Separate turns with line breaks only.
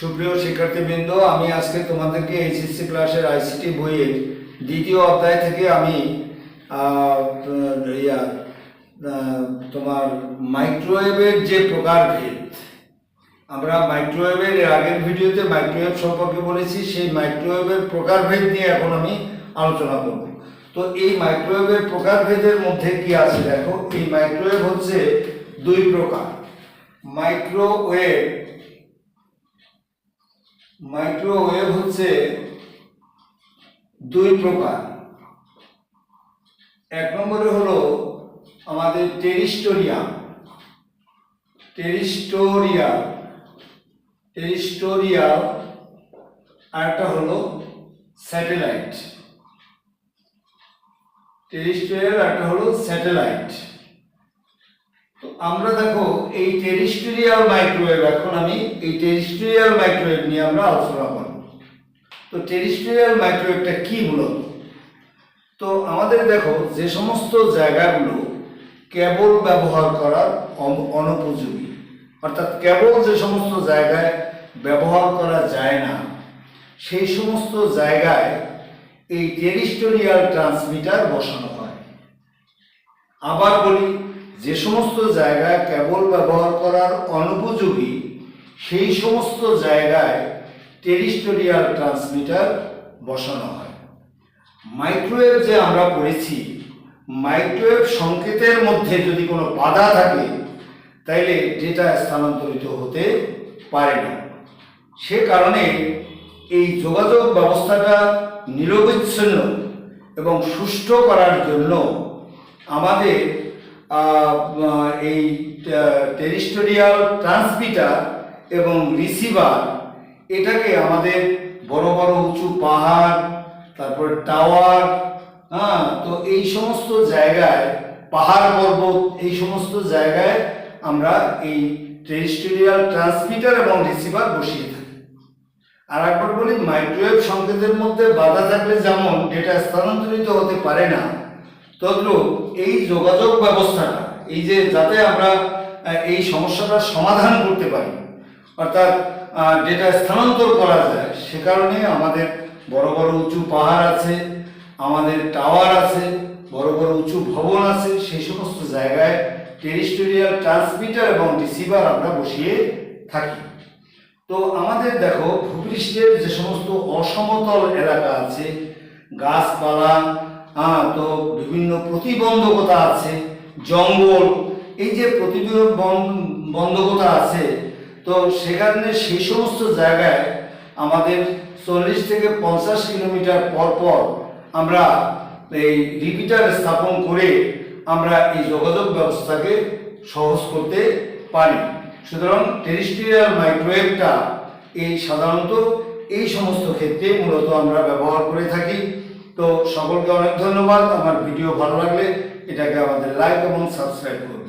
সুপ্রিয় শিক্ষার্থীবৃন্দ, আমি আজকে তোমাদেরকে এইচএসসি ক্লাসের আইসিটি বইয়ের দ্বিতীয় অধ্যায় থেকে আমি ইয়া তোমার মাইক্রোওয়েভের যে প্রকারভেদ আমরা মাইক্রোওয়েভের আগের ভিডিওতে মাইক্রোওয়েভ সম্পর্কে বলেছি, সেই মাইক্রোওয়েভের প্রকারভেদ নিয়ে এখন আমি আলোচনা করব। তো এই মাইক্রোওয়েভের প্রকারভেদের মধ্যে কি আছে দেখো, এই মাইক্রোওয়েভ হচ্ছে দুই প্রকার, মাইক্রোওয়েভ মাইক্রোওয়েভ হচ্ছে দুই প্রকার। এক নম্বরে হলো আমাদের টেরিস্টোরিয়াম। টেরিস্টোরিয়াল টেরিস্টোরিয়াল আর একটা হলো স্যাটেলাইট। টেরিস্টোরিয়াল একটা হলো স্যাটেলাইট। তো আমরা দেখো এই টেরিস্টোরিয়াল মাইক্রোওয়েভ, এখন আমি এই টেরিস্টোরিয়াল মাইক্রোওয়েভ নিয়ে আমরা আলোচনা করব। তো টেরিস্টোরিয়াল মাইক্রোওয়েভটা কি মূলত? তো আমাদের দেখো, যে সমস্ত জায়গাগুলো কেবল ব্যবহার করার অনুপযোগী, অর্থাৎ কেবল যে সমস্ত জায়গায় ব্যবহার করা যায় না, সেই সমস্ত জায়গায় এই টেরিস্টোরিয়াল ট্রান্সমিটার বসানো হয়। আবার বলি যে সমস্ত জায়গায় কেবল ব্যবহার করার অনুপযোগী, সেই সমস্ত জায়গায় টেরিস্টোরিয়াল ট্রান্সমিটার বসানো হয়। মাইক্রোওয়েভ যে আমরা পড়েছি মাইক্রোওয়েভ সংকেতের মধ্যে যদি কোনো বাধা থাকে, তাইলে ডেটা স্থানান্তরিত হতে পারে না। সে কারণে এই যোগাযোগ ব্যবস্থাটা নিরবিচ্ছিন্ন এবং সুষ্ঠু করার জন্য আমাদের এই টেরিস্টোরিয়াল ট্রান্সমিটার এবং রিসিভার, এটাকে আমাদের বড় বড় উঁচু পাহাড়, তারপর টাওয়ার হ্যাঁ তো এই সমস্ত জায়গায়, পাহাড় পর্বত, এই সমস্ত জায়গায় আমরা এই টেরিস্টোরিয়াল ট্রান্সমিটার এবং রিসিভার বসিয়ে থাকি। আর একবার বলি, মাইক্রোওয়েভ সংকেতের মধ্যে বাধা থাকলে যেমন ডেটা স্থানান্তরিত হতে পারে না তদ্রূপ এই যোগাযোগ ব্যবস্থাটা, এই যে যাতে আমরা এই সমস্যাটার সমাধান করতে পারি, অর্থাৎ ডেটা স্থানান্তর করা যায়, সে কারণে আমাদের বড় বড় উঁচু পাহাড় আছে, আমাদের টাওয়ার আছে, বড় বড় উঁচু ভবন আছে সেই সমস্ত জায়গায় টেরিস্টোরিয়াল ট্রান্সমিটার এবং রিসিভার আমরা বসিয়ে থাকি। তো আমাদের দেখো, ভূপৃষ্ঠের যে সমস্ত অসমতল এলাকা আছে, গাছপালা হ্যাঁ তো বিভিন্ন প্রতিবন্ধকতা আছে, জঙ্গল, এই যে প্রতিবন্ধকতা আছে, তো সেখানে সেই সমস্ত জায়গায় আমাদের চল্লিশ থেকে পঞ্চাশ কিলোমিটার পর পর আমরা এই রিপিটার স্থাপন করে আমরা এই যোগাযোগ ব্যবস্থাকে সহজ করতে পারি। সুতরাং টেরিস্ট্রিয়াল মাইক্রোওয়েভটা এই সাধারণত এই সমস্ত ক্ষেত্রে মূলত আমরা ব্যবহার করে থাকি। তো সকলকে অনেক ধন্যবাদ। আমার ভিডিও ভালো লাগলে এটাকে আমাদের লাইক এবং সাবস্ক্রাইব করুন